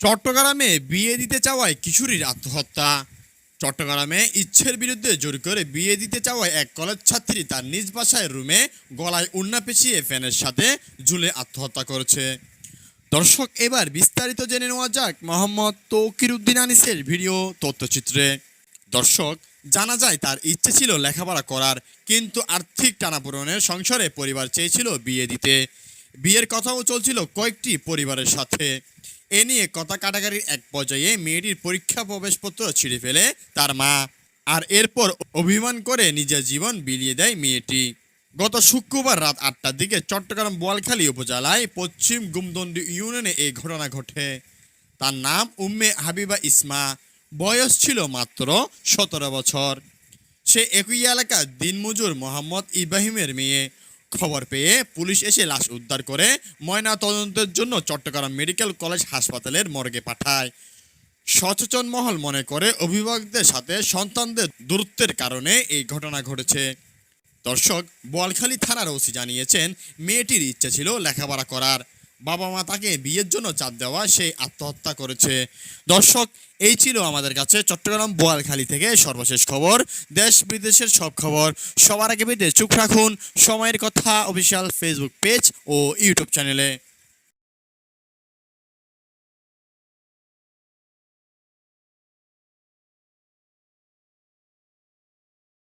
চট্টগ্রামে বিয়ে দিতে চাওয়ায় কিশোরীর আত্মহত্যা। চট্টগ্রামে ইচ্ছের বিরুদ্ধে জোর করে বিয়ে দিতে চাওয়ায় এক কলেজ ছাত্রী তার নিজ বাসায় রুমে গলায় উন্না পেঁচিয়ে ফ্যানের সাথে ঝুলে আত্মহত্যা করেছে। দর্শক, এবার বিস্তারিত জেনে নেওয়া যাক মোহাম্মদ তৌকির উদ্দিন আনিসের ভিডিও তথ্যচিত্রে। দর্শক, জানা যায় তার ইচ্ছে ছিল লেখাপড়া করার, কিন্তু আর্থিক টানাপোড়েনের সংসারে পরিবার চেয়েছিল বিয়ে দিতে। বিয়ের কথাও চলছিল কয়েকটি পরিবারের সাথে। এ নিয়ে কথা কাটাকাটির এক পর্যায়ে মেয়েটির পরীক্ষা প্রবেশপত্র ছিঁড়ে ফেলে তার মা আর এরপর অভিমান করে নিজের জীবন বিলিয়ে দেয় মেয়েটি। গত শুক্রবার রাত আটটার দিকে চট্টগ্রাম বোয়ালখালী উপজেলায় পশ্চিম গুমদন্ডি ইউনিয়নে এই ঘটনা ঘটে। তার নাম উম্মে হাবিবা ইসমা, বয়স ছিল মাত্র সতেরো বছর। সে একই এলাকার দিনমজুর মোহাম্মদ ইব্রাহিমের মেয়ে। খবর পেয়ে পুলিশ এসে লাশ উদ্ধার করে ময়না তদন্তের জন্য চট্টগ্রাম মেডিকেল কলেজ হাসপাতালের মর্গে পাঠায়। সচেতন মহল মনে করে অভিভাবকদের সাথে সন্তানদের দূরত্বের কারণে এই ঘটনা ঘটেছে। দর্শক, বোয়ালখালী থানার ওসি জানিয়েছেন, মেয়েটির ইচ্ছে ছিল লেখাপড়া করার। বাবা মা তাকে বিয়ের জন্য চাপ দেওয়া, সে আত্মহত্যা করেছে। দর্শক, এই ছিল আমাদের কাছে চট্টগ্রাম বোয়ালখালী থেকে সর্বশেষ খবর। দেশ বিদেশের সব খবর। সবার আগে পেতে চোখ রাখুন। সময়ের কথা, অফিসিয়াল ফেসবুক পেজ ও ইউটিউব চ্যানেলে